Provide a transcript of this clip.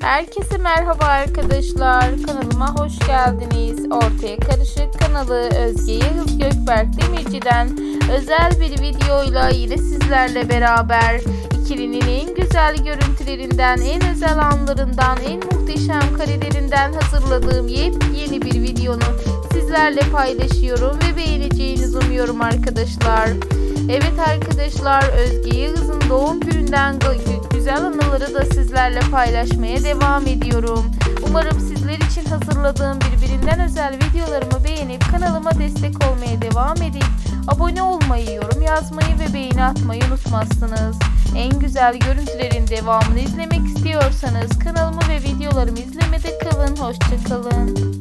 Herkese merhaba arkadaşlar. Kanalıma hoş geldiniz. Ortaya Karışık kanalı Özge Yağız Gökberk Demirci'den özel bir videoyla yine sizlerle beraber ikilinin en güzel görüntülerinden, en özel anlarından, en muhteşem karelerinden hazırladığım yepyeni bir videonu sizlerle paylaşıyorum ve beğeneceğinizi umuyorum arkadaşlar. Evet arkadaşlar Özge Yağız'ın doğum gününden gü- güzel anıları da sizlerle paylaşmaya devam ediyorum. Umarım sizler için hazırladığım birbirinden özel videolarımı beğenip kanalıma destek olmaya devam edip abone olmayı, yorum yazmayı ve beğeni atmayı unutmazsınız. En güzel görüntülerin devamını izlemek istiyorsanız kanalımı ve videolarımı izlemede kalın. Hoşçakalın.